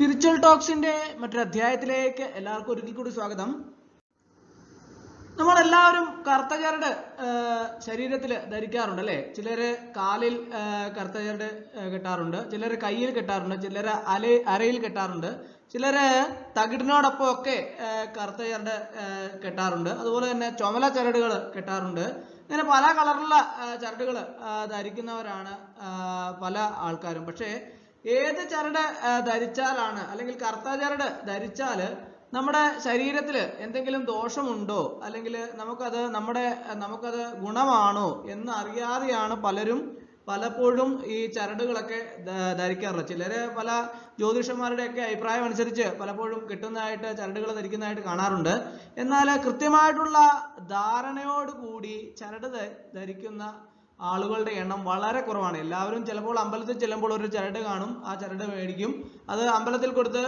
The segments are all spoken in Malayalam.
സ്പിരിച്വൽ ടോക്സിന്റെ മറ്റൊരു അധ്യായത്തിലേക്ക് എല്ലാവർക്കും ഒരിക്കൽ കൂടി സ്വാഗതം. നമ്മളെല്ലാവരും കറുത്ത ചരട് ശരീരത്തിൽ ധരിക്കാറുണ്ട് അല്ലെ? ചിലര് കാലിൽ കർത്തകരുടെ കെട്ടാറുണ്ട്. ചിലര് കയ്യിൽ കെട്ടാറുണ്ട്. ചിലര് അല അരയിൽ കെട്ടാറുണ്ട്. ചിലര് തകിടിനോടൊപ്പം ഒക്കെ കർത്തകരുടെ കെട്ടാറുണ്ട്. അതുപോലെ തന്നെ ചുമല ചരടുകൾ കെട്ടാറുണ്ട്. ഇങ്ങനെ പല കളറിലുള്ള ചരടുകൾ ധരിക്കുന്നവരാണ് പല ആൾക്കാരും. പക്ഷേ ഏത് ചരട് ധരിച്ചാലാണ് അല്ലെങ്കിൽ കറുത്ത ചരട് ധരിച്ചാൽ നമ്മുടെ ശരീരത്തിൽ എന്തെങ്കിലും ദോഷമുണ്ടോ? അല്ലെങ്കിൽ നമുക്കത് നമ്മുടെ നമുക്കത് ഗുണമാണോ എന്ന് അറിയാതെയാണ് പലരും പലപ്പോഴും ഈ ചരടുകളൊക്കെ ധരിക്കാറുള്ളത്. ചിലര് പല ജ്യോതിഷന്മാരുടെയൊക്കെ അഭിപ്രായം അനുസരിച്ച് പലപ്പോഴും കിട്ടുന്നതായിട്ട് ചരടുകൾ ധരിക്കുന്നതായിട്ട് കാണാറുണ്ട്. എന്നാൽ കൃത്യമായിട്ടുള്ള ധാരണയോടുകൂടി ചരട് ധരിക്കുന്ന ആളുകളുടെ എണ്ണം വളരെ കുറവാണ്. എല്ലാവരും ചിലപ്പോൾ അമ്പലത്തിൽ ചെല്ലുമ്പോൾ ഒരു ചരട് കാണും ആ ചരട് മേടിക്കും. അത് അമ്പലത്തിൽ കൊടുത്ത്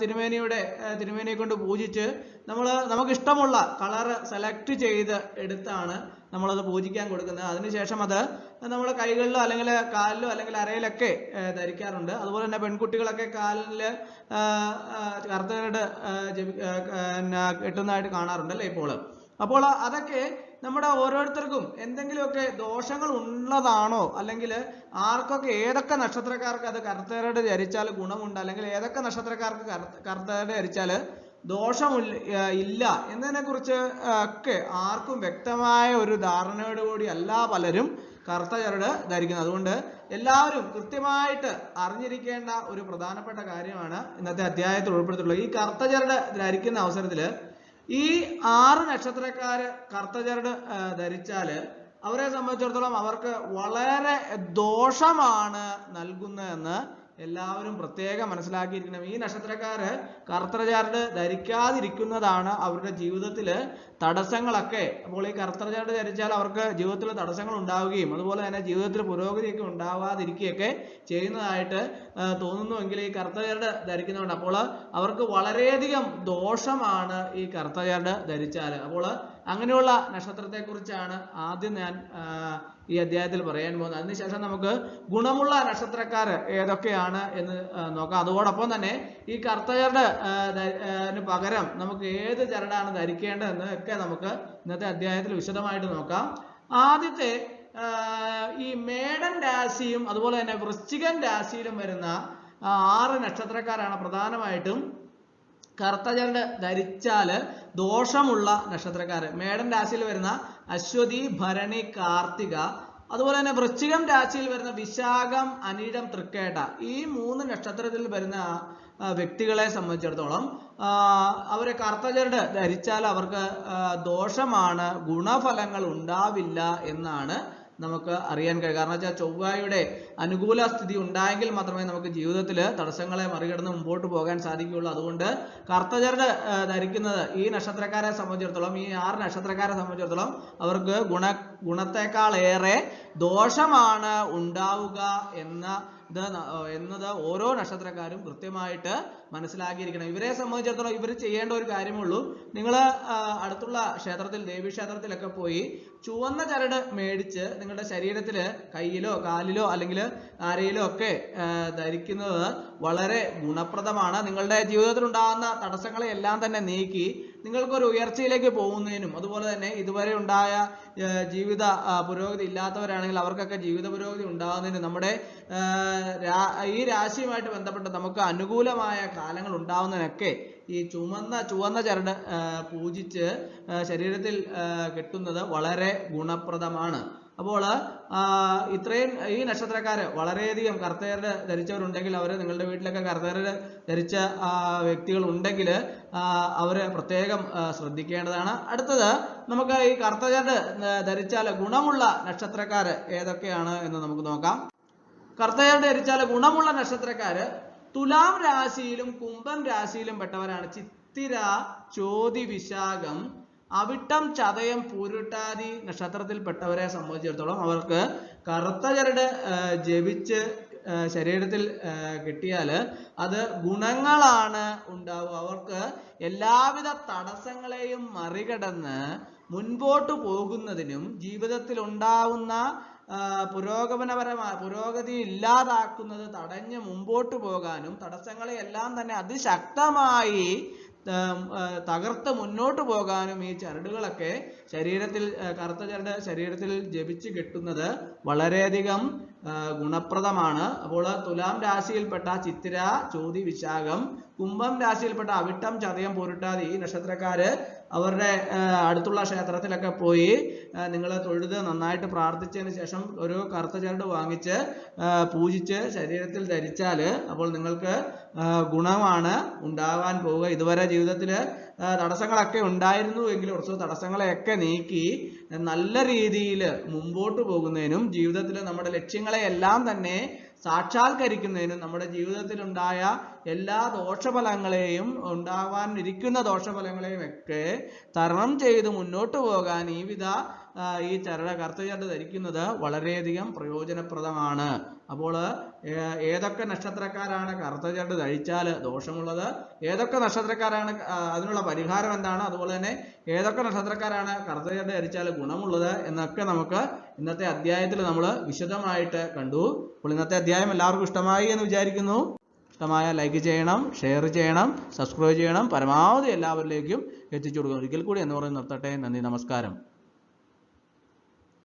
തിരുമേനിയുടെ തിരുമേനിയെ കൊണ്ട് പൂജിച്ച് നമ്മൾ നമുക്ക് ഇഷ്ടമുള്ള കളർ സെലക്ട് ചെയ്ത് എടുത്താണ് നമ്മളത് പൂജിക്കാൻ കൊടുക്കുന്നത്. അതിനുശേഷം അത് നമ്മൾ കൈകളിലോ അല്ലെങ്കിൽ കാലിലോ അല്ലെങ്കിൽ അരയിലൊക്കെ ധരിക്കാറുണ്ട്. അതുപോലെ തന്നെ പെൺകുട്ടികളൊക്കെ കാലിൽ കറുത്ത ചരട് ആ, ജപി- ആ, ആ, പിന്നെ കെട്ടുന്നതായിട്ട് കാണാറുണ്ട് അല്ലേ ഇപ്പോൾ അപ്പോൾ അതൊക്കെ നമ്മുടെ ഓരോരുത്തർക്കും എന്തെങ്കിലുമൊക്കെ ദോഷങ്ങൾ ഉള്ളതാണോ അല്ലെങ്കിൽ ആർക്കൊക്കെ ഏതൊക്കെ നക്ഷത്രക്കാർക്ക് അത് കർത്തകരുടെ ധരിച്ചാൽ ഗുണമുണ്ട്? അല്ലെങ്കിൽ ഏതൊക്കെ നക്ഷത്രക്കാർക്ക് കർത്തകരുടെ ധരിച്ചാൽ ദോഷമില്ല ഇല്ല എന്നതിനെ കുറിച്ച് ഒക്കെ ആർക്കും വ്യക്തമായ ഒരു ധാരണയോടുകൂടി അല്ല പലരും കറുത്ത ധരിക്കുന്നത്. അതുകൊണ്ട് എല്ലാവരും കൃത്യമായിട്ട് അറിഞ്ഞിരിക്കേണ്ട ഒരു പ്രധാനപ്പെട്ട കാര്യമാണ് ഇന്നത്തെ അധ്യായത്തിൽ ഉൾപ്പെടുത്തിയിട്ടുള്ളത്. ഈ കറുത്ത ധരിക്കുന്ന അവസരത്തിൽ ഈ ആറ് നക്ഷത്രക്കാര് കറുത്ത ചരട് ധരിച്ചാൽ അവരെ സംബന്ധിച്ചിടത്തോളം അവർക്ക് വളരെ ദോഷമാണ് നൽകുന്നതെന്ന് എല്ലാവരും പ്രത്യേകം മനസ്സിലാക്കിയിരിക്കണം. ഈ നക്ഷത്രക്കാര് കറുത്ത ധരിക്കാതിരിക്കുന്നതാണ് അവരുടെ ജീവിതത്തിൽ തടസ്സങ്ങളൊക്കെ. അപ്പോൾ ഈ കറുത്ത ധരിച്ചാൽ അവർക്ക് ജീവിതത്തിൽ തടസ്സങ്ങൾ ഉണ്ടാവുകയും അതുപോലെ തന്നെ ജീവിതത്തിൽ പുരോഗതിയൊക്കെ ഉണ്ടാവാതിരിക്കുകയൊക്കെ ചെയ്യുന്നതായിട്ട് തോന്നുന്നുവെങ്കിൽ ഈ കറുത്ത ധരിക്കുന്നതുകൊണ്ട്. അപ്പോൾ അവർക്ക് വളരെയധികം ദോഷമാണ് ഈ ധരിച്ചാൽ. ധരിച്ചാൽ അപ്പോൾ അങ്ങനെയുള്ള നക്ഷത്രത്തെക്കുറിച്ചാണ് ആദ്യം ഞാൻ ഈ അധ്യായത്തിൽ പറയാൻ പോകുന്നത്. അതിനുശേഷം നമുക്ക് ഗുണമുള്ള നക്ഷത്രക്കാർ ഏതൊക്കെയാണ് എന്ന് നോക്കാം. അതോടൊപ്പം തന്നെ ഈ കർത്തകരുടെ പകരം നമുക്ക് ഏത് ചരടാണ് ധരിക്കേണ്ടതെന്ന് ഒക്കെ നമുക്ക് ഇന്നത്തെ അധ്യായത്തിൽ വിശദമായിട്ട് നോക്കാം. ആദ്യത്തെ ഈ മേടൻ രാശിയും അതുപോലെ തന്നെ വൃശ്ചികൻ രാശിയിലും വരുന്ന ആറ് നക്ഷത്രക്കാരാണ് പ്രധാനമായിട്ടും കറുത്ത ചരട് ധരിച്ചാൽ ദോഷമുള്ള നക്ഷത്രക്കാര്. മേടൻ രാശിയിൽ വരുന്ന അശ്വതി ഭരണി കാർത്തിക. അതുപോലെ തന്നെ വൃശ്ചികം രാശിയിൽ വരുന്ന വിശാഖം അനിഴം തൃക്കേട്ട. ഈ മൂന്ന് നക്ഷത്രത്തിൽ വരുന്ന വ്യക്തികളെ സംബന്ധിച്ചിടത്തോളം അവരെ കർത്തചരട് ധരിച്ചാൽ അവർക്ക് ദോഷമാണ് ഗുണഫലങ്ങൾ ഉണ്ടാവില്ല എന്നാണ് നമുക്ക് അറിയാൻ കഴിയും. കാരണം വെച്ചാൽ ചൊവ്വായുടെ അനുകൂല സ്ഥിതി ഉണ്ടായെങ്കിൽ മാത്രമേ നമുക്ക് ജീവിതത്തിൽ തടസ്സങ്ങളെ മറികടന്ന് മുമ്പോട്ട് പോകാൻ സാധിക്കുകയുള്ളൂ. അതുകൊണ്ട് കർത്തചരട് ധരിക്കുന്നത് ഈ നക്ഷത്രക്കാരെ സംബന്ധിച്ചിടത്തോളം ഈ ആറ് നക്ഷത്രക്കാരെ സംബന്ധിച്ചിടത്തോളം അവർക്ക് ഗുണ ഗുണത്തെക്കാളേറെ ദോഷമാണ് ഉണ്ടാവുക എന്ന ഇത് എന്നത് ഓരോ നക്ഷത്രക്കാരും കൃത്യമായിട്ട് മനസ്സിലാക്കിയിരിക്കണം. ഇവരെ സംബന്ധിച്ചിടത്തോളം ഇവർ ചെയ്യേണ്ട ഒരു കാര്യമുള്ളൂ. നിങ്ങൾ അടുത്തുള്ള ക്ഷേത്രത്തിൽ ദേവീക്ഷേത്രത്തിലൊക്കെ പോയി ചുവന്ന ചരട് മേടിച്ച് നിങ്ങളുടെ ശരീരത്തിൽ കയ്യിലോ കാലിലോ അല്ലെങ്കിൽ അരയിലോ ഒക്കെ ധരിക്കുന്നത് വളരെ ഗുണപ്രദമാണ്. നിങ്ങളുടെ ജീവിതത്തിൽ ഉണ്ടാകുന്ന തടസ്സങ്ങളെ എല്ലാം തന്നെ നീക്കി നിങ്ങൾക്കൊരു ഉയർച്ചയിലേക്ക് പോകുന്നതിനും അതുപോലെ തന്നെ ഇതുവരെ ഉണ്ടായ ജീവിത പുരോഗതി ഇല്ലാത്തവരാണെങ്കിൽ അവർക്കൊക്കെ ജീവിത പുരോഗതി ഉണ്ടാകുന്നതിന് നമ്മുടെ ഈ രാശിയുമായിട്ട് ബന്ധപ്പെട്ട് നമുക്ക് അനുകൂലമായ കാലങ്ങൾ ഉണ്ടാവുന്നതിനൊക്കെ ഈ ചുമന്ന ചുവന്ന ചരട് പൂജിച്ച് ശരീരത്തിൽ കെട്ടുന്നത് വളരെ ഗുണപ്രദമാണ്. അപ്പോൾ ഇത്രയും ഈ നക്ഷത്രക്കാർ വളരെയധികം കർത്തകർ ധരിച്ചവരുണ്ടെങ്കിൽ അവർ നിങ്ങളുടെ വീട്ടിലൊക്കെ കർത്തകർ ധരിച്ച വ്യക്തികൾ ഉണ്ടെങ്കിൽ അവർ പ്രത്യേകം ശ്രദ്ധിക്കേണ്ടതാണ്. അടുത്തത് നമുക്ക് ഈ കർത്തകർ ധരിച്ചാൽ ഗുണമുള്ള നക്ഷത്രക്കാർ ഏതൊക്കെയാണ് എന്ന് നമുക്ക് നോക്കാം. കർത്തകർ ധരിച്ചാൽ ഗുണമുള്ള നക്ഷത്രക്കാർ തുലാം രാശിയിലും കുംഭം രാശിയിലും പെട്ടവരാണ്. ചിത്തിര ചോതി വിശാഖം അവിട്ടം ചതയം പൂരുട്ടാതി നക്ഷത്രത്തിൽപ്പെട്ടവരെ സംബന്ധിച്ചിടത്തോളം അവർക്ക് കറുത്ത ചരട് ജപിച്ച് ശരീരത്തിൽ കിട്ടിയാൽ അത് ഗുണങ്ങളാണ് ഉണ്ടാവുക. അവർക്ക് എല്ലാവിധ തടസ്സങ്ങളെയും മറികടന്ന് മുൻപോട്ട് പോകുന്നതിനും ജീവിതത്തിൽ ഉണ്ടാവുന്ന പുരോഗമനപരമായ പുരോഗതി ഇല്ലാതാക്കുന്നത് തടഞ്ഞ് മുമ്പോട്ട് പോകാനും തടസ്സങ്ങളെ എല്ലാം തന്നെ അതിശക്തമായി തകർത്ത് മുന്നോട്ട് പോകാനും ഈ ചരടുകളൊക്കെ ശരീരത്തിൽ കറുത്ത ചരട് ശരീരത്തിൽ ജപിച്ച് കെട്ടുന്നത് വളരെയധികം ഗുണപ്രദമാണ്. അപ്പോൾ തുലാം രാശിയിൽപ്പെട്ട ചിത്തിര ചോതി വിശാഖം കുംഭം രാശിയിൽപ്പെട്ട അവിട്ടം ചതയം പൊരുട്ടാതി ഈ നക്ഷത്രക്കാര് അവരുടെ അടുത്തുള്ള ക്ഷേത്രത്തിലൊക്കെ പോയി നിങ്ങൾ തൊഴുത് നന്നായിട്ട് പ്രാർത്ഥിച്ചതിന് ശേഷം ഒരു കറുത്ത ചരട് വാങ്ങിച്ച് പൂജിച്ച് ശരീരത്തിൽ ധരിച്ചാൽ അപ്പോൾ നിങ്ങൾക്ക് ഗുണമാണ് ഉണ്ടാവാൻ പോവുക. ഇതുവരെ ജീവിതത്തിൽ തടസ്സങ്ങളൊക്കെ ഉണ്ടായിരുന്നു എങ്കിൽ കുറച്ച് തടസ്സങ്ങളെയൊക്കെ നീക്കി നല്ല രീതിയിൽ മുമ്പോട്ട് പോകുന്നതിനും ജീവിതത്തിൽ നമ്മുടെ ലക്ഷ്യങ്ങളെ എല്ലാം തന്നെ സാക്ഷാത്കരിക്കുന്നതിനും നമ്മുടെ ജീവിതത്തിലുണ്ടായ എല്ലാ ദോഷഫലങ്ങളെയും ഉണ്ടാവാൻ ഇരിക്കുന്ന ദോഷഫലങ്ങളെയും ഒക്കെ തരണം ചെയ്ത് മുന്നോട്ട് പോകാൻ ഈ വിധ ഈ ചരട കറുത്ത ചരട് ധരിക്കുന്നത് വളരെയധികം പ്രയോജനപ്രദമാണ്. അപ്പോൾ ഏതൊക്കെ നക്ഷത്രക്കാരാണ് കറുത്ത ചരട് ധരിച്ചാൽ ദോഷമുള്ളത്? ഏതൊക്കെ നക്ഷത്രക്കാരാണ് അതിനുള്ള പരിഹാരം എന്താണ്? അതുപോലെ തന്നെ ഏതൊക്കെ നക്ഷത്രക്കാരാണ് കറുത്ത ചരട് ധരിച്ചാൽ ഗുണമുള്ളത് എന്നൊക്കെ നമുക്ക് ഇന്നത്തെ അധ്യായത്തിൽ നമ്മൾ വിശദമായിട്ട് കണ്ടു. അപ്പോൾ ഇന്നത്തെ അധ്യായം എല്ലാവർക്കും ഇഷ്ടമായി എന്ന് വിചാരിക്കുന്നു. ഇഷ്ടമായ ലൈക്ക് ചെയ്യണം ഷെയർ ചെയ്യണം സബ്സ്ക്രൈബ് ചെയ്യണം. പരമാവധി എല്ലാവരിലേക്കും എത്തിച്ചു കൊടുക്കണം. ഒരിക്കൽ കൂടി എന്ന് പറഞ്ഞ് നിർത്തട്ടെ. നന്ദി നമസ്കാരം.